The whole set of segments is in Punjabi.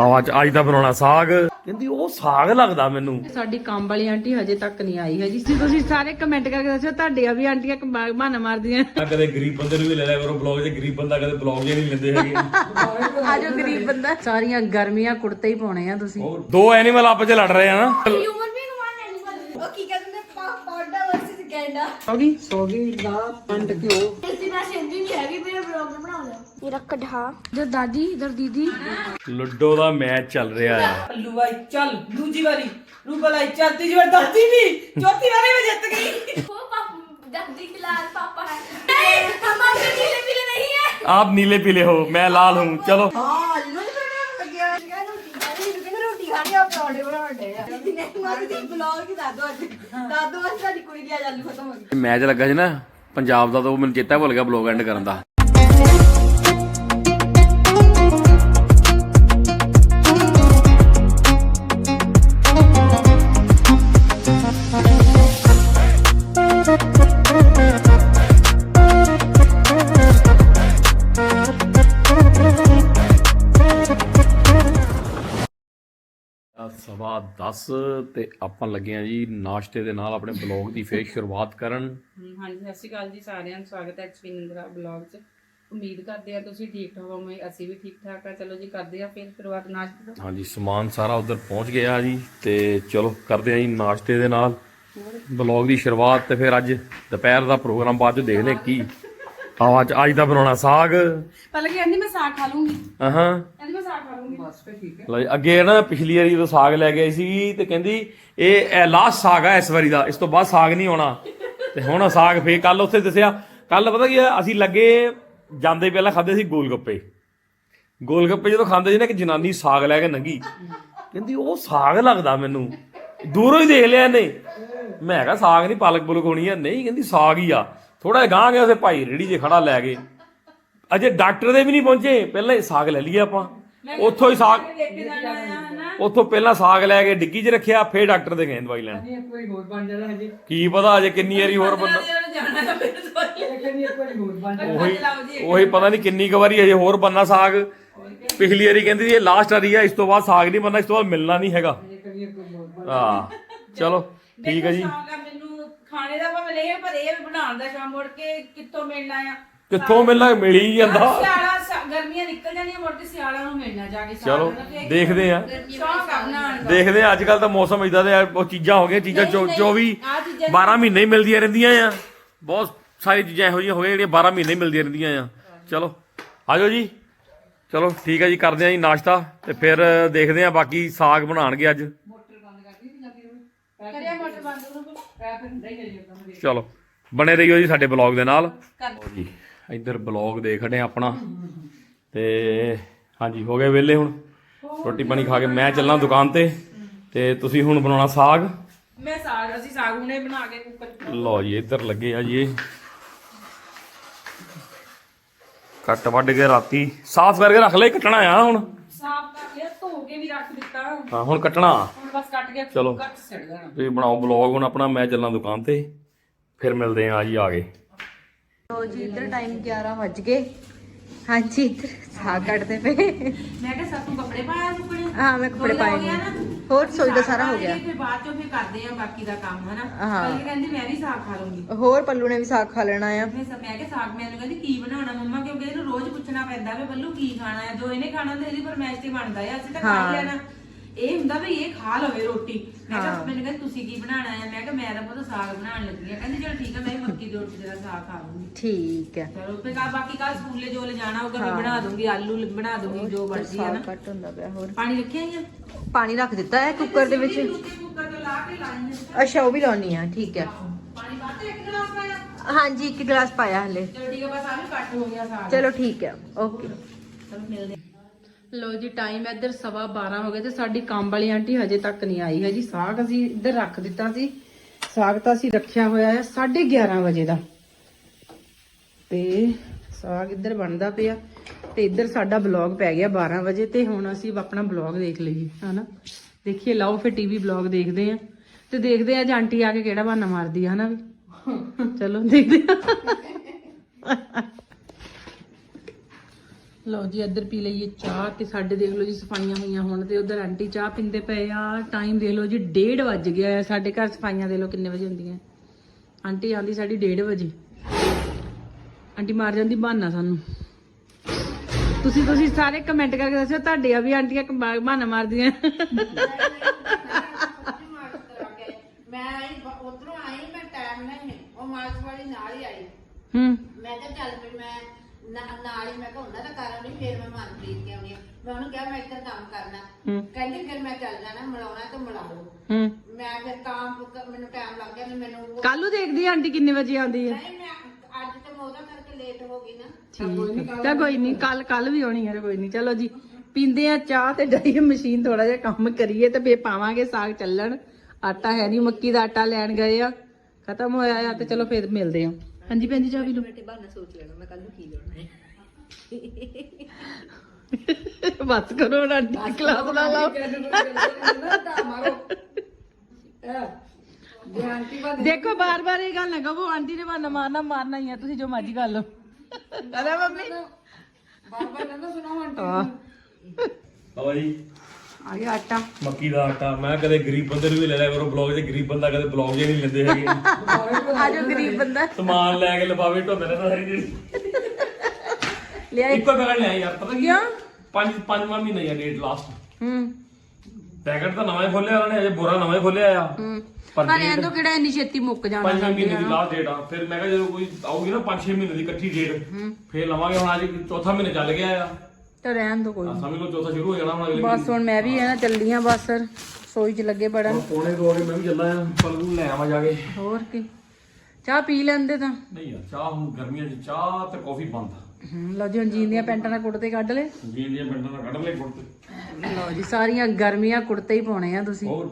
ਆਹ ਅੱਜ ਅੱਜ ਦਾ ਬਣਾਉਣਾ ਸਾਗ। ਕਹਿੰਦੀ ਉਹ ਸਾਗ ਲੱਗਦਾ ਮੈਨੂੰ। ਸਾਡੀ ਕੰਮ ਵਾਲੀ ਆਂਟੀ ਹਜੇ ਤੱਕ ਨਹੀਂ ਆਈ ਹੈ ਜੀ ਤੁਸੀਂ ਸਾਰੇ ਕਮੈਂਟ ਕਰਕੇ ਦੱਸੋ ਤੁਹਾਡੀਆਂ ਵੀ ਆਂਟੀਆਂ ਬਹਾਨਾ ਮਾਰਦੀਆਂ। ਕਦੇ ਗਰੀਬ ਬੰਦੇ ਨੂੰ ਵੀ ਲੈ ਲਿਆ ਕਰੋ ਬਲੌਗ 'ਚ ਗਰੀਬ ਬੰਦਾ ਕਦੇ ਬਲੌਗ 'ਚ ਨਹੀਂ ਲੈਂਦੇ ਹੈਗੇ। ਆਜੋ ਗਰੀਬ ਬੰਦਾ। ਸਾਰੀਆਂ ਗਰਮੀਆਂ ਕੁੜਤੇ ਹੀ ਪਾਉਣੇ ਆ ਤੁਸੀਂ। ਹੋਰ। ਦੋ ਐਨੀਮਲ ਆਪਸ 'ਚ ਲੜ ਰਹੇ ਆ ਨਾ। ਹਿਊਮਨ ਬੀਇੰਗ ਵਨ ਐਨੀਮਲ ਉਹ ਕੀ ਕਹਿੰਦੇ ਨੇ? ਪਾਂਡਾ ਵਰਸਸ ਗੈਂਡਾ। ਸੋਗੀ ਸੋਗੀ ਦਾ ਪੰਡ ਕਿਉਂ? ਇਸ ਦਿਨ ਸਿੰਧੀ ਨਹੀਂ ਹੈਗੀ ਮੇਰੇ ਬਲੌਗ ਬਣਾ ਮੇਰਾ ਕਢਾ। ਇਧਰ ਦਾਦੀ ਇਧਰ ਦੀਦੀ। ਲੁੱਡੋ ਦਾ ਮੈਚ ਚੱਲ ਰਿਹਾ ਹੈ। ਪੱਲੂ ਬਾਈ ਚੱਲ ਦੂਜੀ ਵਾਰੀ। ਰੂਪਾ ਲਈ ਚੱਲ ਤੀਜੀ ਵਾਰ ਦਾਦੀ ਵੀ। ਚੌਥੀ ਵਾਰੀ ਮੈਂ ਜਿੱਤ ਗਈ। ਉਹ ਪਾਪਾ ਦਾਦੀ ਕੇ ਪਾਪਾ ਹੈ। ਨਹੀਂ ਹਮਾਂ ਕੇ ਨੀਲੇ ਪੀਲੇ ਨਹੀਂ ਹੈ। ਆਪ ਨੀਲੇ ਪੀਲੇ ਹੋ ਮੈਂ ਲਾਲ ਹੂੰ ਚਲੋ। ਮੈਚ ਲੱਗਾ ਸੀ ਨਾ ਪੰਜਾਬ ਦਾ ਤਾਂ ਉਹ ਮੈਨੂੰ ਚੇਤਾ ਭੁੱਲ ਗਿਆ ਬਲੌਗ ਐਂਡ ਕਰਨ ਦਾ। ਸਵਾ 10 ਤੇ ਆਪਾਂ ਲੱਗੇ ਆ ਜੀ ਨਾਸ਼ਤੇ ਦੇ ਨਾਲ ਆਪਣੇ ਬਲੌਗ ਦੀ ਫੇਰ ਸ਼ੁਰੂਆਤ ਕਰਨ। ਹਾਂਜੀ ਸਤਿ ਸ਼੍ਰੀ ਅਕਾਲ ਜੀ ਸਾਰਿਆਂ ਨੂੰ ਸਵਾਗਤ ਹੈ ਐਚਪੀ ਨਿੰਦਰਾ ਬਲੌਗ 'ਚ। ਉਮੀਦ ਕਰਦੇ ਆ ਤੁਸੀਂ ਠੀਕ ਠਾਕ ਹੋਵੋਗੇ ਅਸੀਂ ਵੀ ਠੀਕ ਠਾਕ ਆ ਚਲੋ ਜੀ ਕਰਦੇ ਆ ਫਿਰ ਸ਼ੁਰੂਆਤ ਨਾਸ਼ਤੇ ਤੋਂ। ਹਾਂਜੀ ਸਮਾਨ ਸਾਰਾ ਉਧਰ ਪਹੁੰਚ ਗਿਆ ਜੀ ਤੇ ਚਲੋ ਕਰਦੇ ਆ ਜੀ ਨਾਸ਼ਤੇ ਦੇ ਨਾਲ। ਬਲੌਗ ਦੀ ਸ਼ੁਰੂਆਤ ਤੇ ਫਿਰ ਅੱਜ ਦੁਪਹਿਰ ਦਾ ਪ੍ਰੋਗਰਾਮ ਬਾਅਦ ਚ ਦੇਖਦੇ ਹਾਂ ਕੀ। ਆ ਅੱਜ ਅੱਜ ਦਾ ਬਣਾਉਣਾ ਸਾਗ। ਪਹਿਲਾਂ ਕਹਿੰਦੀ ਮੈਂ ਸਾਗ ਖਾ ਲੂੰਗੀ। ਆਹਾਂ ਕਹਿੰਦੀ ਮੈਂ ਸਾਗ ਖਾ ਲੂੰਗੀ। ਬਸ ਫਿਰ ਠੀਕ ਹੈ। ਲਓ ਜੀ, ਅੱਗੇ ਨਾ ਪਿਛਲੀ ਵਾਰੀ ਜਦੋਂ ਸਾਗ ਲੈ ਕੇ ਆਈ ਸੀ ਤੇ ਕਹਿੰਦੀ ਇਹ ਲਾਸਟ ਸਾਗ ਆ ਇਸ ਵਾਰੀ ਦਾ। ਇਸ ਤੋਂ ਬਾਅਦ ਸਾਗ ਨਹੀਂ ਆਉਣਾ ਤੇ ਹੁਣ ਸਾਗ ਫੇਰ ਕੱਲ ਉੱਥੇ ਦੱਸਿਆ। ਕੱਲ ਪਤਾ ਕੀ ਆ ਅਸੀਂ ਲੱਗੇ ਜਾਂਦੇ ਪਹਿਲਾਂ ਖਾਦੇ ਸੀ ਗੋਲ ਗੱਪੇ ਗੋਲ ਗੱਪੇ ਜਦੋਂ ਖਾਂਦੇ ਸੀ ਨਾ ਇੱਕ ਜਨਾਨੀ ਸਾਗ ਲੈ ਕੇ ਨੰਗੀ। ਕਹਿੰਦੀ ਉਹ ਸਾਗ ਲੱਗਦਾ ਮੈਨੂੰ। ਦੂਰੋਂ ਹੀ ਦੇਖ ਲਿਆ ਇਹਨੇ। ਮੈਂ ਕਿਹਾ ਸਾਗ ਨਹੀਂ ਪਾਲਕ ਪੁਲਕ ਹੋਣੀ ਆ? ਨਹੀਂ ਕਹਿੰਦੀ ਸਾਗ ਹੀ ਆ। ਥੋੜਾ ਜਿਹਾ ਗਾਂ ਗਿਆ ਉਸੇ ਭਾਈ ਰੇੜੀ ਜੇ ਖੜਾ ਲੈ ਗਏ ਅਜੇ ਡਾਕਟਰ ਦੇ ਵੀ ਨਹੀਂ ਪਹੁੰਚੇ। ਪਹਿਲਾਂ ਹੀ ਸਾਗ ਲੈ ਲਈਏ ਆਪਾਂ। ਉੱਥੋਂ ਹੀ ਸਾਗ ਉੱਥੋਂ ਪਹਿਲਾਂ ਸਾਗ ਲੈ ਕੇ ਡਿੱਗੀ 'ਚ ਰੱਖਿਆ ਫੇਰ ਡਾਕਟਰ ਦੇ ਗਏ ਦਵਾਈ ਲੈਣ। ਇੱਕ ਵਾਰੀ ਹੋਰ ਬਣ ਜਾਣਾ ਹਜੇ। ਕੀ ਪਤਾ ਅਜੇ ਕਿੰਨੀ ਵਾਰੀ ਹੋਰ ਬੰਦਾ ਉਹੀ ਉਹੀ ਪਤਾ ਨਹੀਂ ਕਿੰਨੀ ਕੁ ਵਾਰੀ ਅਜੇ ਹੋਰ ਬੰਨਾ ਸਾਗ। ਪਿਛਲੀ ਵਾਰੀ ਕਹਿੰਦੀ ਸੀ ਇਹ ਲਾਸਟ ਵਾਰੀ ਆ ਇਸ ਤੋਂ ਬਾਅਦ ਸਾਗ ਨਹੀਂ ਬੰਨਾ ਇਸ ਤੋਂ ਬਾਅਦ ਮਿਲਣਾ ਨਹੀਂ ਹੈਗਾ। ਹਾਂ। ਚਲੋ ਠੀਕ ਹੈ ਜੀ। ਸਾਗਾ ਮੈਨੂੰ ਖਾਣੇ ਦਾ ਭਾਵੇਂ ਨਹੀਂ ਪਰ ਇਹ ਬਣਾਉਣ ਦਾ ਸ਼ਾਮ ਮੁੜ ਕੇ ਕਿੱਥੋਂ ਮਿਲਣਾ ਆ? ਕਿੱਥੋਂ ਮਿਲਣਾ ਮਿਲ ਹੀ ਜਾਂਦਾ। ਸਿਆਲਾ ਸ- ਗਰਮੀਆਂ ਨਿਕਲ ਜਾਂਦੀਆਂ ਮੁੜ ਕੇ ਸਿਆਲਾ ਨੂੰ ਮਿਲਣਾ ਜਾ ਕੇ ਚਲੋ ਦੇਖਦੇ ਆ। ਸ਼ੌਕ ਆ ਬਣਾਉਣ ਦਾ। ਦੇਖਦੇ ਆ ਅੱਜ ਕੱਲ ਤਾਂ ਮੌਸਮ ਇਦਾਂ ਦੇ ਆ ਉਹ ਚੀਜ਼ਾਂ ਹੋ ਗਈਆਂ ਚੀਜ਼ਾਂ ਚੌ- 24 ਆਹ ਚੀਜ਼ਾਂ 12 ਮਹੀਨੇ ਹੀ ਮਿਲਦੀਆਂ ਰਹਿੰਦੀਆਂ ਆ। ਬਹੁਤ ਸਾਰੀ ਚੀਜ਼ਾਂ ਇਹੋ ਜਿਹੀਆਂ ਹੋ ਗਈਆਂ ਜਿਹੜੀਆਂ 12 ਮਹੀਨੇ ਹੀ ਮਿਲਦੀਆਂ ਰਹਿੰਦੀਆਂ ਆ। ਚਲੋ ਆਜੋ ਜੀ। ਚਲੋ ਠੀਕ ਹੈ ਜੀ ਕਰਦੇ ਆ ਜੀ ਨਾਸ਼ਤਾ ਤੇ ਫਿਰ ਦੇਖਦੇ ਆ ਬਾਕੀ ਸਾਗ ਬਣਾਣਗੇ ਅੱਜ ਕਰਿਆ ਮੋਟਰ ਬੰਦ ਉਹਨੂੰ ਚਲੋ ਬਣੇ ਰਹੀਓ ਜੀ ਸਾਡੇ ਬਲੌਗ ਦੇ ਨਾਲ। ਜੀ ਇੱਧਰ ਬਲੌਗ ਦੇਖ ਰਹੇ ਆਪਣਾ। ਤੇ ਹਾਂਜੀ ਹੋ ਗਏ ਵਿਹਲੇ ਹੁਣ। ਰੋਟੀ ਪਾਣੀ ਖਾ ਕੇ ਮੈਂ ਚੱਲਾਂ ਦੁਕਾਨ ਤੇ। ਤੇ ਤੁਸੀਂ ਹੁਣ ਬਣਾਉਣਾ ਸਾਗ? ਮੈਂ ਸਾਗ ਅਸੀਂ ਸਾਗ ਹੁਣੇ ਬਣਾ ਕੇ ਕੁੱਕਰ ਲਓ ਜੀ ਇੱਧਰ ਲੱਗੇ ਆ ਜੀ ਇਹ। ਕੱਟ ਵੱਢ ਕੇ ਰਾਤੀ। ਸਾਫ਼ ਕਰਕੇ ਰੱਖ ਲੈ ਕੱਟਣਾ ਆ ਹੁਣ। ਧੋ ਕੇ ਵੀ ਰੱਖ ਦਿੱਤਾ। ਹੁਣ ਹਾਂ ਹੁਣ ਕੱਟਣਾ। ਬਸ ਕੱਟ ਕੇ ਚਲੋ। 'ਚ ਸਿੱਟ ਦੇਣਾ। ਤੁਸੀਂ ਬਣਾਓ ਬਲੌਗ ਹੁਣ ਆਪਣਾ ਮੈਂ ਚੱਲਾਂ ਦੁਕਾਨ ਤੇ ਫਿਰ ਮਿਲਦੇ ਆ ਜੀ ਆ ਗਏ ਲੋ ਜੀ ਇੱਧਰ ਟਾਈਮ 11 ਵੱਜ ਗਏ। ਹਾਂਜੀ ਇੱਧਰ ਸਾਗ ਕੱਟਦੇ ਪਏ। ਮੈਂ ਕਿਹਾ ਸਾਤੋਂ ਕੱਪੜੇ ਪਾਇਆ ਸੁਪੜੇ ਹਾਂ ਮੈਂ ਕੱਪੜੇ ਪਾਏ ਨੇ। ਹੋਰ ਸੋਈ ਦਾ ਸਾਰਾ ਹੋ ਗਿਆ। ਫਿਰ ਬਾਅਦ ਚੋਂ ਫਿਰ ਕਰਦੇ ਆ ਬਾਕੀ ਦਾ ਕੰਮ ਹਨਾ? ਹਾਂ। ਕੱਲ ਕਹਿੰਦੀ ਮੈਂ ਵੀ ਸਾਗ ਖਾ ਲੂੰਗੀ। ਹੋਰ ਪੱਲੂ ਨੇ ਵੀ ਸਾਗ ਖਾ ਲੈਣਾ ਆ। ਫਿਰ ਸ- ਮੈਂ ਕਿਹਾ ਸਾਗ ਮੈਨੂੰ ਕਹਿੰਦੀ ਕੀ ਬਣਾਉਣਾ ਮੰਮਾ? ਕਿਉਂਕਿ ਇਹਨੂੰ ਰੋਜ਼ ਪੁੱਛਣਾ ਪੈਂਦਾ ਵੀ ਬੱਲੂ ਕੀ ਖਾਣਾ ਹੈ ਜੋ ਇਹਨੇ ਖਾਣਾ ਤੇ ਇਹਦੀ ਫਰਮਾਇਸ਼ ਤੇ ਬਣਦਾ ਹੈ ਅਸੀਂ ਤਾਂ ਖਾ ਹੀ। ਲੈਣਾ। ਇਹ ਹੁੰਦਾ ਵੀ ਇਹ ਖਾ ਲਵੇ ਰੋਟੀ। ਮੈਂ ਕਿਹਾ ਮੈਨੂੰ ਕਹਿੰਦੀ ਤੁਸੀਂ ਕੀ ਬਣਾਉਣਾ ਹੈ? ਮੈਂ ਕਿਹਾ ਮੈਂ ਤਾਂ ਬਹੁਤ ਸਾਗ ਬਣਾਉਣ ਲੱਗੀ ਆ ਕਹਿੰਦੀ ਚਲ ਠੀਕ ਹੈ ਮੈਂ ਮੱਕੀ ਦੀ ਰੋਟੀ ਦਾ ਸਾਗ ਖਾ ਲੂੰਗੀ। ਠੀਕ ਹੈ। ਚਲੋ ਫਿਰ ਕੱਲ੍ਹ ਬਾਕੀ ਕੱਲ ਸਕੂਲੇ ਜੋ ਲੈ ਜਾਣਾ ਹੋਊਗਾ ਮੈਂ ਬਣਾ ਦੂੰਗੀ ਆਲੂ ਬਣਾ ਦੂੰਗੀ ਜੋ ਮਰਜ਼ੀ ਹੈ ਨਾ। ਕੱਟ ਹੁੰਦਾ ਪਿਆ ਹੋਰ। ਪਾਣੀ ਰੱਖਿਆ ਹੀ ਆ? ਪਾਣੀ ਰੱਖ ਦਿੱਤਾ ਹੈ ਕੁੱਕਰ ਦੇ ਵਿੱਚ? ਦੂਜੇ ਕੁੱਕਰ ਤੋਂ ਲਾ ਕੇ ਲਾਈ ਆ। ਅੱਛਾ ਉਹ ਵੀ ਲਾਉਣੀ ਆ ਠੀਕ ਹੈ। ਪਾਣੀ ਬਾਤੇ ਇੱਕ ਗਲਾਸ ਪਾਇਆ? ਹਾਂਜੀ ਇੱਕ ਗਲਾਸ ਪਾਇਆ ਹਲੇ। ਚਲੋ ਠੀਕ ਹੈ ਬਸ ਆ ਵੀ ਕੱਟ ਹੋ ਗਿਆ ਸਾਗ। ਚਲੋ ਠੀਕ ਹੈ ਓਕੇ। ਚਲੋ ਮਿਲਦੇ ਲੋ ਜੀ ਟਾਈਮ ਇੱਧਰ ਸਵਾ 12 ਹੋ ਗਏ ਤੇ ਸਾਡੀ ਕੰਮ ਵਾਲੀ ਆਂਟੀ ਹਜੇ ਤੱਕ ਨਹੀਂ ਆਈ ਹੈ ਜੀ ਸਾਗ ਅਸੀਂ ਇੱਧਰ ਰੱਖ ਦਿੱਤਾ ਸੀ। ਸਾਗ ਤਾਂ ਅਸੀਂ ਰੱਖਿਆ ਹੋਇਆ ਹੈ 11:30 ਵਜੇ ਦਾ। ਤੇ ਸਾਗ ਇੱਧਰ ਬਣਦਾ ਪਿਆ ਤੇ ਇੱਧਰ ਸਾਡਾ ਬਲੌਗ ਪੈ ਗਿਆ 12 ਵਜੇ ਤੇ ਹੁਣ ਅਸੀਂ ਆਪਣਾ ਬਲੌਗ ਦੇਖ ਲਈਏ, ਹਨਾ? ਦੇਖੀਏ, ਲਾਓ ਫਿਰ ਟੀਵੀ ਬਲੌਗ ਦੇਖਦੇ ਆ ਤੇ ਦੇਖਦੇ ਆ ਅੱਜ ਆਂਟੀ ਆ ਕੇ ਕਿਹੜਾ ਬਹਾਨਾ ਮਾਰਦੀ ਆ, ਹਨਾ ਵੀ? ਚਲੋ, ਦੇਖਦੇ ਆ ਲਓ ਜੀ ਇੱਧਰ ਪੀ ਲਈਏ ਚਾਹ ਤੇ ਸਾਡੇ ਦੇਖ ਲਓ ਜੀ ਸਫਾਈਆਂ ਹੋਈਆਂ ਹੁਣ ਤੇ ਉਧਰ ਆਂਟੀ ਚਾਹ ਪੀਂਦੇ ਪਏ ਆ। ਟਾਈਮ ਦੇਖ ਲਓ ਜੀ 1:30 ਵੱਜ ਗਿਆ ਹੈ। ਸਾਡੇ ਘਰ ਸਫਾਈਆਂ ਦੇ ਲਓ ਕਿੰਨੇ ਵਜੇ ਹੁੰਦੀਆਂ ਆਂਟੀ ਆਂਦੀ ਸਾਡੀ 1:30 ਵਜੇ। ਆਂਟੀ ਮਾਰ ਜਾਂਦੀ ਬਹਾਨਾ ਸਾਨੂੰ। ਤੁਸੀਂ ਤੁਸੀਂ ਸਾਰੇ ਕਮੈਂਟ ਕਰਕੇ ਦੱਸਿਓ ਤੁਹਾਡੇ ਆ ਵੀ ਆਂਟੀਆਂ ਬਹਾਨਾ ਮਾਰਦੀਆਂ ਮੈਂ ਉਧਰੋਂ ਆਈ ਮੈਂ ਟਾਈਮ ਨਹੀਂ ਉਹ ਮਾਰਚ ਵਾਲੀ ਨਾਲ ਹੀ ਆਈ। ਹੂੰ। ਮੈਂ ਕਿਹਾ ਚੱਲ ਫਿਰ ਮੈਂ ਨਾ- ਨਾਲ ਹੀ ਮੈਂ ਕਿਹਾ ਉਹਨਾਂ ਦਾ ਕਰ ਆਉਣੀ ਫਿਰ ਮੈਂ ਮਨਪ੍ਰੀਤ ਕੇ ਆਉਣੀ ਆ। ਮੈਂ ਉਹਨੂੰ ਕਿਹਾ ਮੈਂ ਇੱਧਰ ਕੰਮ ਕਰਨਾ। ਹੂੰ। ਕਹਿੰਦੀ ਫਿਰ ਮੈਂ ਚੱਲ ਜਾਣਾ ਮਿਲਾਉਣਾ ਤਾਂ ਮਿਲਾ ਲਓ। ਹੂੰ। ਮੈਂ ਫਿਰ ਕੰਮ ਮੈਨੂੰ ਟਾਈਮ ਲੱਗ ਗਿਆ ਨਹੀਂ ਮੈਨੂੰ ਉਹ- ਕੱਲ ਨੂੰ ਦੇਖਦੀ ਆ ਆਂਟੀ ਕਿੰਨੇ ਵਜੇ ਆਉਂਦੀ ਹੈ ਨਹੀਂ ਮੈਂ ਅੱਜ ਤੇ ਮੈਂ ਉਹਦਾ ਕਰਕੇ ਲੇਟ ਹੋ ਗਈ ਨਾ। ਠੀਕ ਤਾਂ ਕੋਈ ਨਹੀਂ ਕੱਲ ਕੱਲ ਵੀ ਆਉਣੀ ਹੈ ਕੋਈ ਨਹੀਂ। ਚਲੋ ਜੀ ਪੀਂਦੇ ਆ ਚਾਹ ਤੇ ਡਾਈ ਮਸ਼ੀਨ ਥੋੜਾ ਜਿਹਾ ਕੰਮ ਕਰੀਏ ਤੇ ਫੇਰ ਪਾਵਾਂਗੇ ਸਾਗ ਚੱਲਣ। ਆਟਾ ਹੈ ਨਹੀਂ ਮੱਕੀ ਦਾ ਆਟਾ ਲੈਣ ਗਏ ਆ। ਖਤਮ ਹੋਇਆ ਆ ਤੇ ਚਲੋ ਫੇਰ ਮਿਲਦੇ ਆ। ਹਾਂਜੀ ਭੈਣ ਜੀ ਪੀ ਲਓ। ਬੇਟੇ ਬਹਾਨਾ ਸੋਚ ਲੈਣਾ ਮੈਂ ਕੱਲ ਨੂੰ ਕੀ ਲਾਉਣਾ ਹੈ। ਬਸ ਕਰੋ ਨਾ ਆਂਟੀ ਕਲਾਸ ਨਾ ਲਾਓ ਦੇਖੋ ਬਾਰ ਬਾਰ ਇਹ ਗੱਲ ਨਾ ਕਹੋ ਆਂਟੀ ਨੇ ਬਹਾਨਾ ਮਾਰਨਾ ਮਾਰਨਾ ਹੀ ਆ ਤੁਸੀਂ ਜੋ ਮਰਜ਼ੀ ਕਰ ਲਓ। ਅਰੇ ਮੰਮੀ। ਹਾਂ। ਲਓ ਜੀ। ਆ ਗਿਆ ਆਟਾ। ਮੱਕੀ ਦਾ ਆਟਾ। ਮੈਂ ਕਦੇ ਗਰੀਬ ਬੰਦੇ ਨੂੰ ਵੀ ਲੈ ਲਿਆ ਕਰੋ ਬਲੌਗ 'ਚ ਗਰੀਬ ਬੰਦਾ ਕਦੇ ਬਲੌਗ 'ਚ ਨਹੀਂ ਲੈਂਦੇ ਹੈਗੇ। ਆ ਜੋ ਗਰੀਬ ਬੰਦਾ। ਸਮਾਨ ਲੈ ਕੇ ਲਫਾਵੇ ਢੋਂਦੇ ਰਹਿੰਦਾ ਸਾਰੀ ਜਿਹੜੀ ਲਿਆ ਇੱਕੋ ਪੈਕਟ ਲਿਆ ਯਾਰ ਪਤਾ ਕੀ ਪੰਜ ਪੰਜਵਾਂ ਮਹੀਨਾ ਯਾਰ ਡੇਟ ਲਾਸਟ ਹੂੰ। ਪੈਕਟ ਤਾਂ ਨਵਾਂ ਹੀ ਖੋਲਿਆ ਉਹਨਾਂ ਨੇ ਅਜੇ ਬੋਰਾ ਨਵਾਂ ਹੀ ਖੋਲਿਆ ਆ। ਹੂੰ। ਪਰ ਐਂ ਤੋਂ ਕਿਹੜਾ ਇੰਨੀ ਛੇਤੀ ਮੁੱਕ ਜਾਣਾ ਪੰਜਵੇਂ ਮਹੀਨੇ ਦੀ ਲਾਸਟ ਡੇਟ ਆ। ਫਿਰ ਮੈਂ ਕਿਹਾ ਜਦੋਂ ਕੋਈ ਆਊਗੀ ਨਾ 5-6 ਮਹੀਨੇ ਦੀ ਇਕੱਠੀ ਡੇਟ ਫਿਰ ਲਵਾਂਗੇ। ਹੁਣ ਅੱਜ ਚੌਥਾ ਮਹੀਨੇ ਚੱਲ ਗਿਆ ਆ। ਤੇ ਰਹਿਣ ਦੋ ਕੋਈ ਸਮਝ ਲਓ ਚੌਥਾ ਸ਼ੁਰੂ ਹੋ ਜਾਣਾ ਹੁਣ ਅਗਲੇ ਬਸ ਹੁਣ ਮੈਂ ਵੀ ਹੈ। ਨਾ ਚੱਲੀ ਆ ਬਸ ਸੋਈ ਚ ਲੱਗੇ ਬੜਨ। ਪੌਣੇ ਦੋ ਵਜੇ ਮੈਂ ਵੀ ਚੱਲਾਂ ਆ ਪਲ ਲੈ ਆਵਾਂ ਜਾ ਕੇ। ਹੋਰ ਕੀ? ਚਾਹ ਪੀ ਲੈਂਦੇ ਤਾਂ। ਨਹੀਂ ਯਾਰ ਚਾਹ ਹੁਣ ਗਰਮੀਆਂ 'ਚ ਚਾਹ ਤੇ ਕਾਫੀ ਬੰਦ। ਲਓ ਜੀ ਹੁਣ ਜੀਨ ਦੀਆਂ ਪੈਂਟਾਂ ਨਾਲ ਕੁੜਤੇ ਕੱਢ ਲਏ। ਜੀਨ ਦੀਆਂ ਪਿੰਡਾਂ ਦਾ ਕੱਢ ਲੈ ਗੁੜਤੇ ਲਓ ਜੀ ਸਾਰੀਆਂ ਗਰਮੀਆਂ ਕੁੜਤੇ ਹੀ ਪਾਉਣੇ ਆ ਤੁਸੀਂ। ਹੋਰ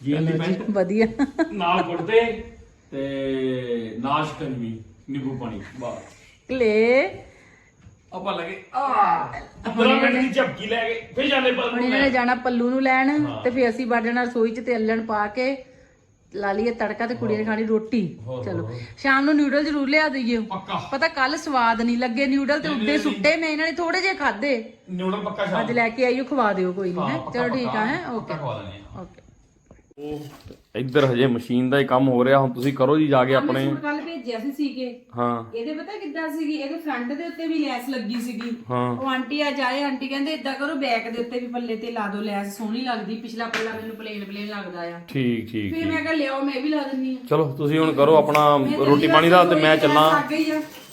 ਜੀਨ ਦੀ ਪੈਂਟ? ਵਧੀਆ। ਨਾਲ ਗੁੜਤੇ ਤੇ ਨਾਲ ਸ਼ਿਕੰਜਵੀ ਨਿੰਬੂ ਪਾਣੀ ਬਸ। ਕਲੇ। ਆਪਾਂ ਲਗੇ ਆ 15 ਮਿੰਟ ਦੀ ਝਪਕੀ ਲੈ ਕੇ ਫਿਰ ਜਾਂਦੇ ਪਲ ਹੁਣ ਨੂੰ ਇਹਨਾਂ ਨੇ ਜਾਣਾ ਪੱਲੂ ਨੂੰ ਲੈਣ ਤੇ ਫਿਰ ਅਸੀਂ ਵੜ ਜਾਣਾ ਰਸੋਈ ਚ ਤੇ ਅੱਲਣ ਪਾ ਕੇ ਲਾ ਲਈਏ ਤੜਕਾ ਤੇ ਕੁੜੀ ਨੇ ਖਾਣੀ ਰੋਟੀ। ਚਲੋ। ਸ਼ਾਮ ਨੂੰ ਨਿਊਡਲ ਜ਼ਰੂਰ ਲਿਆ ਦਈਏ। ਪੱਕਾ। ਪਤਾ ਕੱਲ ਸਵਾਦ ਨਹੀਂ ਲੱਗੇ ਨਿਊਡਲ ਤੇ ਉੱਦੇ ਸੁੱਟੇ ਮੈਂ ਇਹਨਾਂ ਨੇ ਥੋੜੇ ਜਿਹੇ ਖਾਦੇ ਨਿਊਡਲ ਪੱਕਾ ਸ਼ਾਮ ਅੱਜ ਲੈ ਕੇ ਆਈਓ ਖਵਾ ਦਿਓ ਕੋਈ ਨਹੀਂ ਚਲੋ ਠੀਕ ਆ ਹੈ। ਓਕੇ ਖਵਾ ਆ ਓਕੇ ਇੱਧਰ ਹਜੇ ਮਸ਼ੀਨ ਦਾ ਹੀ ਕੰਮ ਹੋ ਰਿਹਾ ਹੁਣ ਤੁਸੀਂ ਕਰੋ ਜੀ ਜਾ ਕੇ ਆਪਣੇ। ਕੱਲ ਭੇਜਿਆ ਸੀ ਸੀਕੇ। ਹਾਂ। ਇਹਦੇ ਪਤਾ ਕਿੱਦਾਂ ਸੀਗੀ? ਇਹਦੇ ਫਰੰਟ ਦੇ ਉੱਤੇ ਵੀ ਲੈਸ ਲੱਗੀ ਸੀਗੀ। ਹਾਂ। ਉਹ ਆਂਟੀ ਅੱਜ ਆਏ ਆਂਟੀ ਕਹਿੰਦੇ ਇਦਾਂ ਕਰੋ ਬੈਕ ਦੇ ਉੱਤੇ ਵੀ ਪੱਲੇ ਤੇ ਲਾ ਦਿਓ ਲੈਸ ਸੋਹਣੀ ਲੱਗਦੀ ਪਿਛਲਾ ਪੱਲਾ ਮੈਨੂੰ ਪਲੇਨ ਪਲੇਨ ਲੱਗਦਾ ਆ। ਠੀਕ ਠੀਕ ਫਿਰ ਮੈਂ ਕਿਹਾ ਲਿਆਓ ਮੈਂ ਵੀ ਲਾ ਦਿੰਨੀ ਆ। ਚਲੋ ਤੁਸੀਂ ਹੁਣ ਕਰੋ ਆਪਣਾ ਰੋਟੀ ਪਾਣੀ ਦਾ ਤੇ ਮੈਂ ਚੱਲਾਂ। ਆ।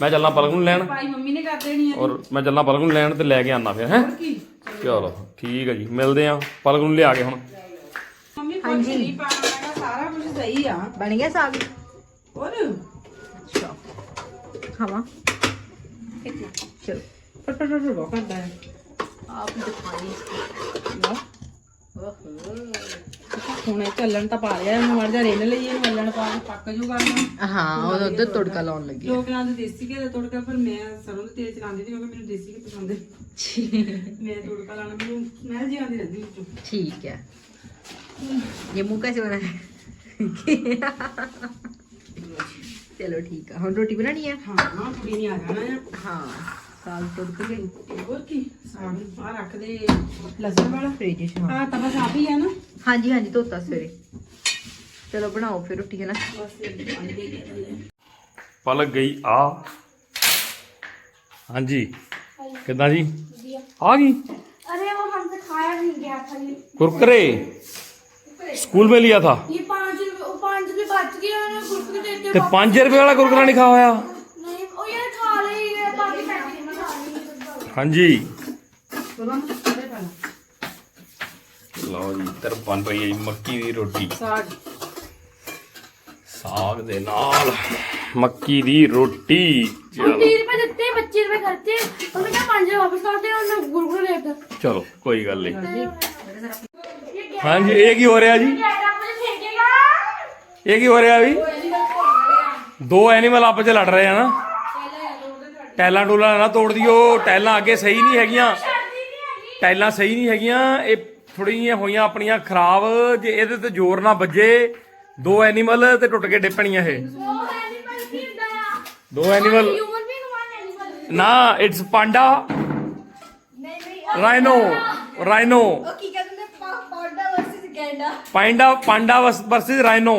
ਮੈਂ ਚੱਲਾਂ ਪਲਕ ਨੂੰ ਲੈਣ। ਭਾਈ ਮੰਮੀ ਨੇ ਕਰ ਦੇਣੀ ਆ। ਔਰ ਮੈਂ ਚੱਲਾਂ ਪਲਕ ਨੂੰ ਲੈਣ ਤੇ ਲੈ ਕੇ ਆਣਾ ਫਿਰ ਹੈ? ਚਲੋ ਠੀਕ ਹੈ ਜੀ ਮਿਲਦੇ ਆ। ਪਲਕ ਨੂੰ ਲਿਆ ਕੇ ਹੁਣ। ਹਾਂਜੀ। ਸਾਰਾ ਕੁਝ ਸਹੀ ਆ। ਬਣ ਗਿਆ ਸਾਗ? ਹੋਰ? ਅੱਛਾ। ਖਾਵਾਂ? ਚਲੋ। ਟਟ ਟਟ ਬਹੁਤ ਕਰਦਾ ਹੈ ਆਪ ਲਓ। ਹੁਣੇ ਚੱਲਣ ਤਾਂ ਪਾ ਲਿਆ ਇਹਨੂੰ ਮਰ ਜਾ ਰਿੰਨ ਲਈਏ ਇਹਨੂੰ ਮੱਲਣ ਪਾ ਕੇ ਪੱਕ ਜੂਗਾ ਇਹਨੂੰ ਹਾਂ ਉਹ ਉਧਰ ਤੜਕਾ। ਲਾਉਣ ਲੱਗੀ ਆ। ਲੋਕ ਲਾਉਂਦੇ ਦੇਸੀ ਘੇ ਦਾ ਤੜਕਾ ਪਰ ਮੈਂ ਸਰੋਂ ਦੇ ਤੇਲ ਚਲਾਉਂਦੀ ਨਹੀਂ ਕਿਉਂਕਿ ਮੈਨੂੰ ਦੇਸੀ ਘੇ ਪਸੰਦ ਹੈ। ਮੈਂ ਤੜਕਾ ਲਾਣਾ ਮੈਂ ਜੀ ਆਉਂਦੀ ਰਹਿੰਦੀ ਠੀਕ ਹੈ। ये मुंह कैसे बना है चलो ठीक है हम रोटी बनानी है ਹਾਂ ਨਾ ਕੁੜੀ ਨਹੀਂ ਆ ਜਾਣਾ ਆ हाँ साग तड़क के ਹੋਰ ਕੀ ਸਾਗ ਆ ਰੱਖ ਦੇ ਲਸਣ ਵਾਲਾ फ्रिज च हाँ ਆ ਤਾਂ ਬਸ ਆਪ ਹੀ ਆ ਨਾ हाँ जी हाँ जी धोता सवेरे चलो बनाओ फिर रोटी है ना ਬਸ ਇਹ ਪਾਣੀ ਦੇ ਦੇ ਥੱਲੇ। ਪਲਕ ਗਈ ਆ ਹਾਂਜੀ ਕਿੱਦਾਂ ਜੀ ਆ ਗਈ अरे वो हमसे खाया नहीं गया था ये कुरकुरे स्कूल में लिया था ये पाँच रुपए वो पाँच रुपए बच गए और कुरकुरे देते ਤੇ 5 ਰੁਪਏ ਵਾਲਾ ਕੁਰਕਰਾ ਨਹੀਂ ਖਾ ਹੋਇਆ नहीं वो ये खा रही है बाकी पैकेट में खा रही है ਹਾਂਜੀ ਚਲੋ ਨਾ ਸਾਰੇ ਪਾ ਲਓ ਜੀ ਇੱਧਰ ਬਣ ਰਹੀ ਹੈ ਜੀ ਮੱਕੀ ਦੀ ਰੋਟੀ ਸਾਗ ਸਾਗ ਦੇ ਨਾਲ ਮੱਕੀ ਦੀ ਰੋਟੀ ਚਲੋ तीस रुपए देते हैं पच्चीस रुपए खर्चे और मैं क्या पाँच रुपए वापस करते हैं और मैं कुरकुरे लेते ਚਲੋ ਕੋਈ ਗੱਲ ਨਹੀਂ हैं ਹਾਂਜੀ ਇਹ ਕੀ ਹੋ ਰਿਹਾ ਜੀ? ਇਹ ਕੀ ਹੋ ਰਿਹਾ ਵੀ? ਦੋ ਐਨੀਮਲ ਆਪਸ 'ਚ ਲੜ ਰਹੇ ਆ ਨਾ। ਟੈਲਾਂ ਟੂਲਾਂ ਨਾ ਤੋੜ ਦਿਓ ਟੈਲਾਂ ਅੱਗੇ ਸਹੀ ਨਹੀਂ ਹੈਗੀਆਂ। ਟੈਲਾਂ ਸਹੀ ਨਹੀਂ ਹੈਗੀਆਂ ਇਹ ਥੋੜੀਆਂ ਹੋਈਆਂ ਆਪਣੀਆਂ ਖਰਾਬ ਜੇ ਇਹਦੇ ਤੇ ਜ਼ੋਰ ਨਾ ਵੱਜੇ ਦੋ ਐਨੀਮਲ ਤੇ ਟੁੱਟ ਕੇ ਡਿੱਪਣੀਆਂ ਇਹ। ਦੋ ਐਨੀਮਲ ਨਾ it's panda rhino rhino ਗੈਂਡਾ। Panda panda versus rhino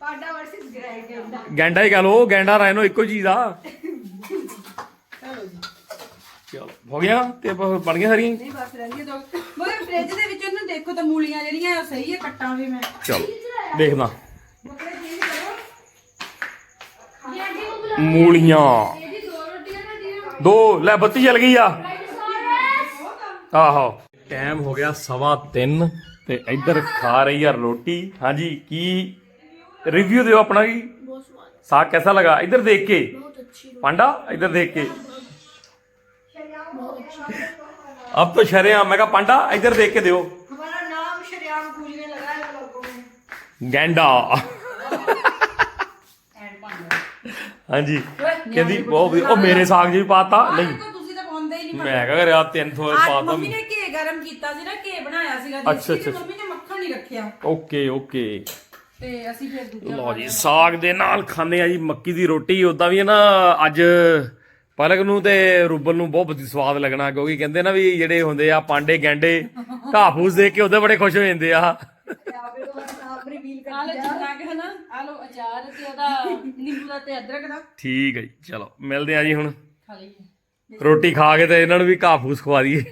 panda versus ਗੈਂਡਾ। ਗੈਂਡਾ ਹੀ ਕਹ ਲੋ ਗੈਂਡਾ ਰਾਈਨੋ ਇੱਕੋ ਚੀਜ਼ ਆ ਚਲੋ ਹੋ ਗਿਆ? ਤੇ ਆਪਾਂ ਬਣ ਗਈਆਂ ਸਾਰੀਆਂ? ਨਹੀਂ ਬਸ ਰਹਿੰਦੀ ਦੋ। ਮਗਰ ਫ੍ਰਿਜ ਦੇ ਵਿੱਚ ਉਹਨੂੰ ਦੇਖੋ ਤਾਂ ਮੂਲੀਆਂ ਜਿਹੜੀਆਂ ਉਹ ਸਹੀ ਹੈ ਕੱਟਾਂ ਵੀ ਮੈਂ। ਚਲੋ ਦੇਖਦਾ। ਮੂਲੀਆਂ। ਦੋ ਲੈ ਬੱਤੀ ਜਲ ਗਈ ਆ। ਆਹੋ। ਟਾਈਮ ਹੋ ਗਿਆ ਸਵਾ 3 ਤੇ ਇੱਧਰ ਖਾ ਰਹੀ ਆ ਰੋਟੀ। ਹਾਂਜੀ ਕੀ ਰਿਵਿਊ ਦਿਓ ਆਪਣਾ ਜੀ ਬਹੁਤ ਸਾਗ ਕਿਹਦਾ ਲਗਾ? ਇੱਧਰ ਦੇਖ ਕੇ। ਪਾਂਡਾ ਇੱਧਰ ਦੇਖ ਕੇ। ਬਹੁਤ ਅੱਛੀ ਅਬ ਤਾਂ ਸ਼ਰਿਆਮ। ਮੈਂ ਕਹਾ ਪਾਂਡਾ ਇੱਧਰ ਦੇਖ ਕੇ ਦਿਓ। ਗੈਂਡਾ। ਹਾਂਜੀ। ਕਹਿੰਦੀ ਬਹੁਤ ਵਧੀਆ ਉਹ ਮੇਰੇ ਸਾਗ ਜੀ ਪਾਤਾ। ਨਹੀਂ। ਮੈਂ ਕਹ ਰਿਹਾ 300 ਪਾ ਅੱਜ ਮੰਮੀ ਨੇ ਘੇ ਗਰਮ ਕੀਤਾ ਸੀ ਨਾ ਘੇ ਬਣਾਇਆ ਸੀਗਾ ਅੱਛਾ, ਮੰਮੀ ਨੇ ਮੱਖਣ ਨਹੀਂ ਰੱਖਿਆ। Okay okay. ਤੇ ਜੀ ਸਾਗ ਦੇ ਨਾਲ ਖਾਂਦੇ ਆ ਜੀ ਮੱਕੀ ਦੀ ਰੋਟੀ ਉਦਾਂ ਵੀ ਨਾ ਅੱਜ ਪਲਕ ਨੂੰ ਤੇ ਰੂਬਲ ਨੂੰ ਬਹੁਤ ਵਧੀਆ ਸਵਾਦ ਲੱਗਣਾ ਕਿਉਂਕਿ ਕਹਿੰਦੇ ਨਾ ਵੀ ਜਿਹੜੇ ਹੁੰਦੇ ਆ ਪਾਂਡੇ ਗੈਂਡੇ ਘਾਹ ਫੂਸ ਦੇਖ ਕੇ ਉਹਦੇ ਬੜੇ ਖੁਸ਼ ਹੋ ਜਾਂਦੇ ਆ। ਠੀਕ ਹੈ ਜੀ ਚਲੋ ਮਿਲਦੇ ਆ ਜੀ ਹੁਣ। ਰੋਟੀ ਖਾ ਕੇ ਤੇ ਇਹਨਾਂ ਨੂੰ ਵੀ ਘਾਹ ਫੂਸ ਖਵਾ ਦਈਏ।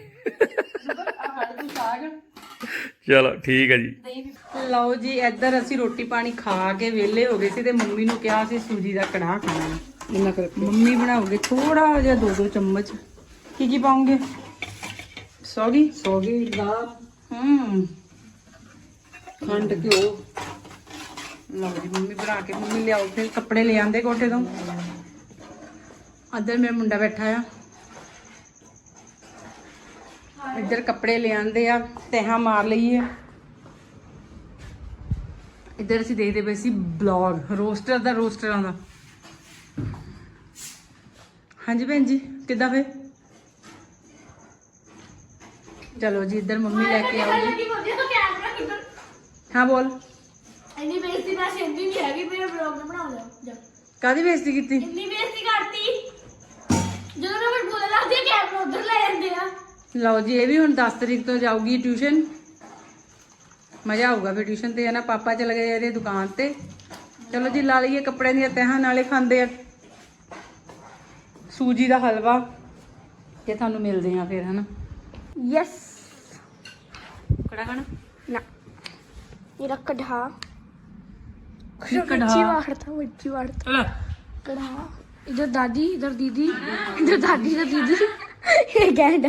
ਚਲੋ ਠੀਕ ਹੈ ਜੀ। ਲਓ ਜੀ ਇੱਧਰ ਅਸੀਂ ਰੋਟੀ ਪਾਣੀ ਖਾ ਕੇ ਵਿਹਲੇ ਹੋ ਗਏ ਸੀ ਤੇ ਮੰਮੀ ਨੂੰ ਕਿਹਾ ਸੀ ਸੂਜੀ ਦਾ ਕੜਾਹ ਖਾਣਾ ਇੰਨਾ ਕਰ ਮੰਮੀ ਬਣਾਉਗੇ ਥੋੜਾ ਜਿਹਾ ਦੋ ਦੋ ਚਮਚ। ਕੀ ਕੀ ਪਾਉਂਗੇ ਸੌਗੀ? ਸੌਗੀ ਦਾਲ। ਹੂੰ। ਖੰਡ ਘਿਓ। ਲਓ ਜੀ ਮੰਮੀ ਬਣਾ ਕੇ ਮੰਮੀ ਲਿਆਓ ਫਿਰ ਕੱਪੜੇ ਲੈ ਆਂਦੇ ਕੋਠੇ ਤੋਂ। ਇੱਧਰ ਮੇਰਾ ਮੁੰਡਾ ਬੈਠਾ ਆ। ਇੱਧਰ ਕੱਪੜੇ ਲੈ ਆਂਦੇ ਆ ਤਹਾਂ ਮਾਰ ਲਈਏ ਇੱਧਰ ਅਸੀਂ ਦੇਖਦੇ ਪਏ ਸੀ ਬਲੌਗ ਰੋਸਟਰ ਦਾ ਰੋਸਟਰਾਂ ਦਾ। ਹਾਂਜੀ ਭੈਣ ਜੀ ਕਿੱਦਾਂ ਫੇ? ਚਲੋ ਜੀ ਇੱਧਰ ਮੰਮੀ ਲੈ ਕੇ ਕਿੱਧਰ? ਹਾਂ ਬੋਲ। ਇੰਨੀ ਬੇਇੱਜ਼ਤੀ ਮੈਂ ਸਹਿੰਦੀ ਨਹੀਂ ਹੈਗੀ ਮੇਰੇ ਬਲੌਗ ਨੂੰ ਬਣਾ ਲਿਆ ਜਾ। ਕਾਦੀ ਬੇਇੱਜ਼ਤੀ ਕੀਤੀ? ਇੰਨੀ ਬੇਇੱਜ਼ਤੀ ਕਰਤੀ? ਜਦੋਂ ਮੈਂ ਕੁਝ ਬੋਲਣ ਲੱਗਦੀ ਕੈਮਰਾ ਉਧਰ ਲੈ ਜਾਂਦੇ ਆ। ਲਓ ਜੀ ਇਹ ਵੀ ਹੁਣ 10 ਤਰੀਕ ਤੋਂ ਜਾਊਗੀ ਟਿਊਸ਼ਨ। ਮਜ਼ਾ ਆਊਗਾ ਫਿਰ ਟਿਊਸ਼ਨ ਤੇ ਹੈ ਨਾ ਪਾਪਾ ਚਲੇ ਗਏ ਇਹਦੇ ਦੁਕਾਨ ਤੇ। ਚਲੋ ਜੀ ਲਾ ਲਈਏ ਕੱਪੜਿਆਂ ਦੀਆਂ ਤਹਾਂ ਨਾਲੇ ਖਾਂਦੇ ਆ। ਸੂਜੀ ਦਾ ਹਲਵਾ ਤੇ ਤੁਹਾਨੂੰ ਮਿਲਦੇ ਆ ਫਿਰ ਹਨਾ? ਯੈਸ ਕੜਾ ਖਾਣਾ? ਨਾ। ਮੇਰਾ ਕਢਾ। ਮੱਛੀ ਵਾੜਤਾ ਮੱਛੀ ਵਾੜਤਾ ਚਲੋ ਕੜਾ ਇਧਰ ਦਾਦੀ ਇਧਰ ਦੀਦੀ। ਇਧਰ ਦਾਦੀ ਇਧਰ ਦੀਦੀ। ਇਹ ਗੈਂਡਾ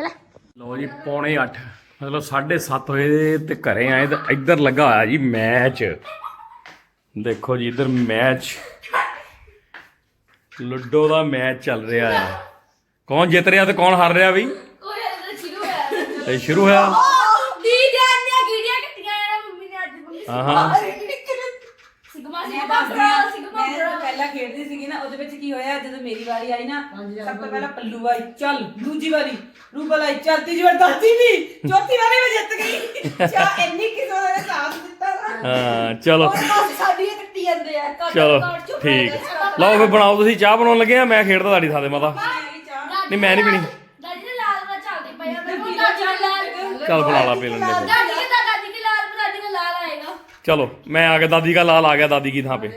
ਚਲਾ। ਲਓ ਜੀ ਪੌਣੇ 8 ਮਤਲਬ 7:30 ਹੋਏ ਤੇ ਘਰੇ ਆਏ ਤੇ ਇੱਧਰ ਲੱਗਾ ਹੋਇਆ ਜੀ ਮੈਚ। ਦੇਖੋ ਜੀ ਇੱਧਰ ਮੈਚ। ਲੁੱਡੋ ਦਾ ਮੈਚ ਚੱਲ ਰਿਹਾ ਹੈ। ਕੌਣ ਜਿੱਤ ਰਿਹਾ ਤੇ ਕੌਣ ਹਾਰ ਰਿਹਾ ਬਈ ਕੋਈ ਅਦਰ ਸ਼ੁਰੂ ਹੋਇਆ। ਇਹ ਸ਼ੁਰੂ ਹੋਇਆ। ਦੀ ਜਾਨੀਆਂ ਗੀੜੀਆਂ ਕੱਟੀਆਂ ਆ ਮੰਮੀ ਨੇ ਅੱਜ। ਮੰਮੀ ਹਾਂ। ਹਾਂ ਸਿਗਮਾ ਸਿਗਮਾ। ਪਹਿਲਾਂ ਖੇਡਦੀ ਸੀਗੀ ਨਾ ਉਹਦੇ ਵਿੱਚ ਕੀ ਹੋਇਆ ਜਦੋਂ ਮੇਰੀ ਵਾਰੀ ਆਈ ਨਾ ਸਭ ਤੋਂ ਪਹਿਲਾਂ ਪੱਲੂ ਆਈ ਚੱਲ ਦੂਜੀ ਵਾਰੀ ਰੂਬਲ ਆਈ ਚੱਲ ਤੀਜੀ ਵਾਰ ਦਾਦੀ ਵੀ ਚੌਥੀ ਵਾਰੀ ਮੈਂ ਜਿੱਤ ਗਈ। ਚਾ ਇੰਨੀ ਕਿਸੇ ਨੇ ਸਾਥ ਦਿੱਤਾ ਹਾਂ ਚਲੋ। ਸਾਡੀ ਇਹ ਕੱਟੀ ਜਾਂਦੇ ਆ ਕੱਟ ਚਲੋ ਠੀਕ। ਲਓ ਫਿਰ ਬਣਾਓ ਤੁਸੀਂ ਚਾਹ ਬਣਾਉਣ ਲੱਗੇ ਆ ਮੈਂ ਖੇਡਦਾ ਤੁਹਾਡੀ ਥਾਂ ਤੇ ਮਾਤਾ। ਨਹੀਂ, ਮੈਂ ਨਹੀਂ ਪੀਣੀ। ਦਾਦੀ ਨੇ ਲਾਲ ਮਿਰਚ ਆਉਂਦੀ ਪਈ ਆ ਮੈਨੂੰ ਤਾਂ ਚੱਲ ਚੱਲ ਬਣਾ ਲਾ ਪੀ ਲੈਂਦੇ ਫਿਰ। ਚਲੋ ਮੈਂ ਆ ਗਿਆ ਦਾਦੀ ਦਾ ਲਾਲ ਆ ਗਿਆ ਦਾਦੀ ਕੀ ਥਾਂ ਪੇ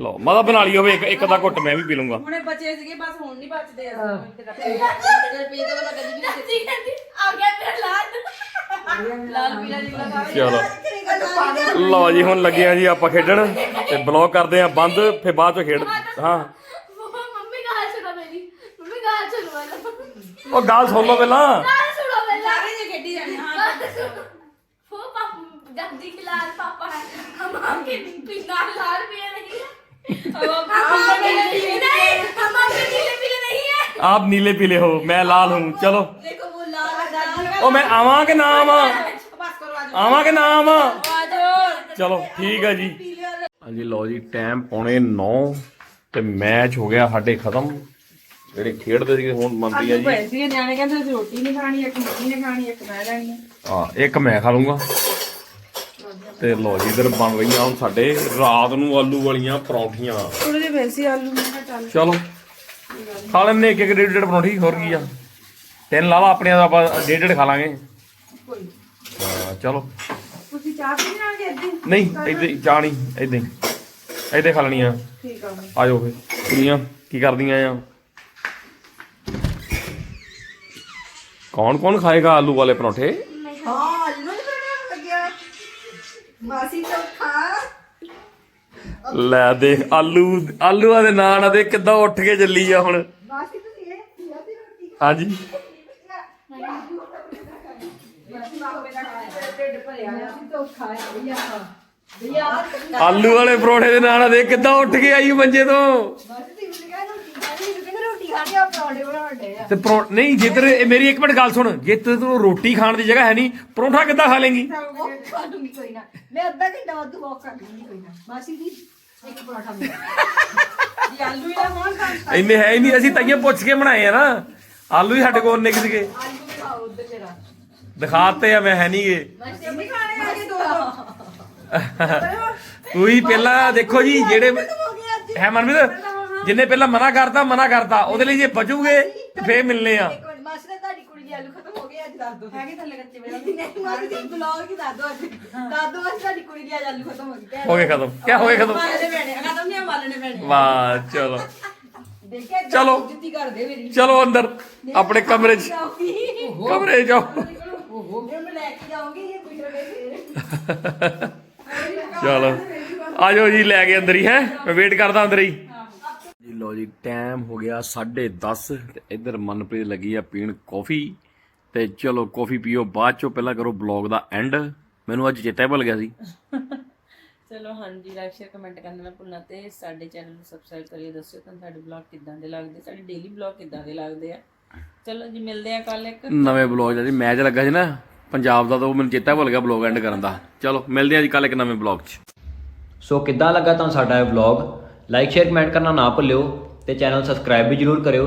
ਲਓ ਮਾਤਾ ਬਣਾ ਲਈ ਹੋਵੇ ਇੱਕ ਇੱਕ ਦਾ ਘੁੱਟ ਮੈਂ ਵੀ ਪੀ ਲੂੰਗਾ ਹੁਣੇ ਬੱਚੇ ਸੀਗੇ ਬਸ ਹੁਣ ਨਹੀਂ ਬਚਦੇ ਚਲੋ। ਲਓ ਜੀ ਹੁਣ ਲੱਗੇ ਆ ਜੀ ਆਪਾਂ ਖੇਡਣ ਤੇ ਬਲੌਗ ਕਰਦੇ ਆ ਬੰਦ ਫੇ ਬਾਅਦ ਚ ਖੇਡ। ਹਾਂ। ਮੰਮੀ ਗਾਲ ਸੁਣੋ ਮੇਰੀ ਮੰਮੀ ਗਾਲ ਸੁਣੋ ਪਹਿਲਾਂ ਉਹ ਗੱਲ ਸੁਣ ਲਓ ਪਹਿਲਾਂ। ਸਾਰੇ ਜੇ ਖੇਡੀ ਜਾਂਦੇ ਹਾਂ। ਉਹ ਪਾਪਾ ਦਾਦੀ ਖਿਲਾਰ ਪਾਪਾ आपके बिना लाल पीले नहीं है हम आपके पीले नहीं हम आपके पीले पीले नहीं है आप नीले पीले हो मैं लाल हूँ चलो ਦੇਖੋ ਉਹ ਲਾਲ ਲਾਲ ओ मैं आवा के ना आवा ਆਵਾਂ ਕਿ ਨਾ ਆਵਾਂ ਚਲੋ ਠੀਕ ਹੈ ਜੀ ਹਾਂਜੀ ਲਓ ਜੀ ਟਾਈਮ ਪੌਣੇ 9 ਤੇ ਮੈਚ ਹੋ ਗਿਆ ਸਾਡੇ ਖਤਮ ਜਿਹੜੇ ਖੇਡਦੇ ਸੀ ਹੁਣ ਮੰਤਰੀ ਆ ਜੀ ਪਏ ਸੀ ਨਿਆਣੇ ਕਹਿੰਦੇ ਅਸੀਂ ਰੋਟੀ ਨਹੀਂ ਖਾਣੀ ਇੱਕ ਮੰਮੀ ਨੇ ਖਾਣੀ ਇੱਕ ਮੈਂ ਲੈਣੀ ਆ ਹਾਂ ਇੱਕ ਮੈਂ ਖਾ ਲੂੰਗਾ ਤੇ ਲਓ ਜੀ ਇਧਰ ਬਣ ਰਹੀਆਂ ਹੁਣ ਸਾਡੇ ਰਾਤ ਨੂੰ ਆਲੂ ਵਾਲੀਆਂ ਪਰੌਂਠੀਆਂ। ਥੋੜੇ ਜਿਹੇ ਵੈਸੀ ਆਲੂ ਮੈਂ ਕਿਹਾ ਚੱਲ। ਚਲੋ ਖਾ ਲੈਣੇ ਇੱਕ ਇੱਕ ਡੇਢ ਡੇਢ ਪਰੌਂਠੀ ਹੋਰ ਕੀ ਆ। ਤਿੰਨ ਲਾ ਲਾ ਆਪਣੀਆਂ ਦਾ ਆਪਾਂ ਡੇਢ ਡੇਢ ਖਾ ਲਾਂਗੇ। ਹਾਂ ਚਲੋ। ਤੁਸੀਂ ਚਾਹ ਪੀ ਜਾਣਗੇ ਇੱਦਾਂ ਹੀ? ਨਹੀਂ ਇਦਾਂ ਹੀ ਚਾਹ ਨਹੀਂ ਇਦਾਂ ਹੀ। ਇਦਾਂ ਖਾ ਲੈਣੀਆਂ ਠੀਕ ਆ ਆ ਜਾਓ ਫੇ ਕੁੜੀਆਂ ਕੀ ਕਰਦੀਆਂ ਆ? ਕੌਣ ਕੌਣ ਖਾਏਗਾ ਆਲੂ ਵਾਲੇ ਪਰੌਂਠੇ? ਮਾਸੀ ਚੋਖਾ। ਲੈ ਦੇਖ ਆਲੂ ਆਲੂਆਂ ਦੇ ਨਾਂ ਦੇ ਕਿੱਦਾਂ ਉੱਠ ਕੇ ਚੱਲੀ ਆ ਹੁਣ। ਮਾਸੀ ਤੁਸੀਂ ਇਹ ਪੀਆ ਦੀ ਰੋਟੀ ਹਾਂਜੀ। ਮਾਸੀ ਚੋਖਾ ਹੈ ਭਈਆ ਭਈਆ ਆਲੂ ਵਾਲੇ ਪਰੌਂਠੇ ਦੇ ਨਾਂ ਦੇ ਕਿੱਦਾਂ ਉੱਠ ਕੇ ਆਈ ਮੰਜੇ ਤੋਂ। ਮਾਸੀ ਤੁਸੀਂ ਕਹਿੰਦੇ ਰੋਟੀ ਖਾਣੀ ਤੁਸੀਂ ਕਹਿੰਦੇ ਰੋਟੀ ਖਾਣੀ ਆ ਪਰੌਂਠੇ ਬਣਾਉਂਦੇ ਆ। ਤੇ ਪਰੌ ਨਹੀਂ ਜੇ ਤੇਰੇ ਇਹ ਮੇਰੀ ਇੱਕ ਮਿੰਟ ਗੱਲ ਸੁਣ। ਜੇ ਤੇ ਤੂੰ ਰੋਟੀ ਖਾਣ ਦੀ ਜਗ੍ਹਾ ਹੈ ਨਹੀਂ ਪਰੌਂਠਾ ਕਿੱਦਾਂ ਖਾ ਲੇਂਗੀ? ਉਹ ਖਾ ਲੂੰਗੀ ਕੋਈ ਨਾ। ਮੈਂ ਅੱਧਾ ਘੰਟਾ ਵਾਧੂ ਵਾਕ ਕਰ ਲੂੰਗੀ ਕੋਈ ਨਾ। ਮਾਸੀ ਜੀ ਇੱਕ ਪਰੌਂਠਾ ਮੇਰਾ ਜੀ ਆਲੂ ਹੀ ਨਾ ਹੋਣ ਤਾਂ ਇੰਨੇ ਹੈ ਹੀ ਨਹੀਂ ਅਸੀਂ ਤਾਈਏ ਪੁੱਛ ਕੇ ਬਣਾਏ ਆ ਨਾ। ਆਲੂ ਹੀ ਸਾਡੇ ਕੋਲ ਨਿਕ ਸੀਗੇ। ਆਲੂ ਖਾਓ ਉਧਰ ਜਰਾ ਦਿਖਾਤੇ ਆ ਮੈਂ ਹੈ ਨਹੀਂਗੇ ਮਾਸੀ ਨਹੀਂ ਖਾਣੇ ਆ ਜੀ ਦੋ। ਤੂੰ ਹੀ ਪਹਿਲਾਂ ਦੇਖੋ ਜੀ ਜਿਹੜੇ ਹੋ ਮਨਮੀਤ ਜਿੰਨੇ ਪਹਿਲਾਂ ਮਨਾ ਕਰਤਾ ਮਨਾ ਕਰਤਾ। ਉਹਦੇ ਲਈ ਜੇ ਬਚੂਗੇ ਤੇ ਫੇਰ ਮਿਲਨੇ ਆ। ਇੱਕ ਮਿੰਟ ਮਾਸੀ ਨੇ ਤੁਹਾਡੀ ਕੁੜੀ ਦੇ ਆਲੂ ਖਤਮ ਹੋ ਗਏ ਅੱਜ ਦੱਸ ਦੋ ਹੈਗੇ ਥੱਲੇ ਕੱਚੇ ਮੇਰੇ ਨਹੀਂ ਮਾਸੀ ਜੀ ਬੁਲਾਓ ਕਿ ਦੱਸ ਦੋ ਅੱਜ। ਦੱਸ ਦੋ ਅੱਜ ਤੁਹਾਡੀ ਕੁੜੀ ਦੇ ਅੱਜ ਆਲੂ ਖਤਮ ਹੋ ਗਏ ਹੋ ਗਏ ਖਤਮ। ਕਿਆ ਹੋ ਗਏ ਖਤਮ? ਮਾਲਣੇ ਪੈਣੇ ਖਤਮ ਨਹੀਂ ਮਾਲਣੇ ਪੈਣੇ। ਵਾਹ ਚਲੋ। ਦੇਖਿਆ ਚਲੋ। ਜੁੱਤੀ ਕਰਦੇ ਮੇਰੀ। ਚਲੋ ਅੰਦਰ ਆਪਣੇ ਕਮਰੇ 'ਚ। ਕਮਰੇ 'ਚ ਜਾਓ ਓਹੋ। ਮੈਂ ਲੈ ਕੇ ਜਾਊਂਗੀ ਇਹ ਕੁਝ ਰਵੇ ਚਲੋ। ਆਜੋ ਜੀ ਲੈ ਕੇ ਅੰਦਰ ਹੀ ਹੈ। ਮੈਂ ਵੇਟ ਕਰਦਾ ਅੰਦਰ ਹੀ। ਜੀ ਲੋ ਜੀ ਟਾਈਮ ਹੋ ਗਿਆ 10:30 ਤੇ ਇੱਧਰ ਮਨਪ੍ਰੀਤ ਲੱਗੀ ਆ ਪੀਣ ਕਾਫੀ ਤੇ ਚਲੋ ਕਾਫੀ ਪੀਓ ਬਾਅਦ ਚੋਂ ਪਹਿਲਾਂ ਕਰੋ ਬਲੌਗ ਦਾ ਐਂਡ ਮੈਨੂੰ ਅੱਜ ਚੇਤਾ ਹੀ ਭੁੱਲ ਗਿਆ ਸੀ। ਚਲੋ ਹਾਂਜੀ ਲਾਈਕ ਸ਼ੇਅਰ ਕਮੈਂਟ ਕਰਨਾ ਨਾ ਭੁੱਲਣਾ ਤੇ ਸਾਡੇ ਚੈਨਲ ਨੂੰ ਸਬਸਕ੍ਰਾਈਬ ਕਰਿਓ ਦੱਸਿਓ ਤੁਹਾਨੂੰ ਸਾਡੇ ਬਲੌਗ ਕਿੱਦਾਂ ਦੇ ਲੱਗਦੇ ਸਾਡੇ ਡੇਲੀ ਬਲੌਗ ਕਿੱਦਾਂ ਦੇ ਲੱਗਦੇ ਆ। ਚਲੋ ਜੀ ਮਿਲਦੇ ਆ ਕੱਲ ਇੱਕ। ਨਵੇਂ ਬਲੌਗ ਦਾ ਜੀ ਮੈਚ ਲੱਗਾ ਸੀ ਨਾ ਪੰਜਾਬ ਦਾ ਤਾਂ ਉਹ ਮੈਨੂੰ ਚੇਤਾ ਭੁੱਲ ਗਿਆ ਬਲੌਗ ਐਂਡ ਕਰਨ ਦਾ। ਚਲੋ ਮਿਲਦੇ ਹਾਂ ਜੀ ਕੱਲ ਇੱਕ ਨਵੇਂ ਬਲੌਗ 'ਚ। ਸੋ ਕਿੱਦਾਂ ਲੱਗਾ ਤੁਹਾਨੂੰ ਸਾਡਾ ਇਹ ਵਲੌਗ ਲਾਈਕ ਸ਼ੇਅਰ ਕਮੈਂਟ ਕਰਨਾ ਨਾ ਭੁੱਲਿਓ ਤੇ ਚੈਨਲ ਸਬਸਕ੍ਰਾਈਬ ਵੀ ਜਰੂਰ ਕਰਿਓ।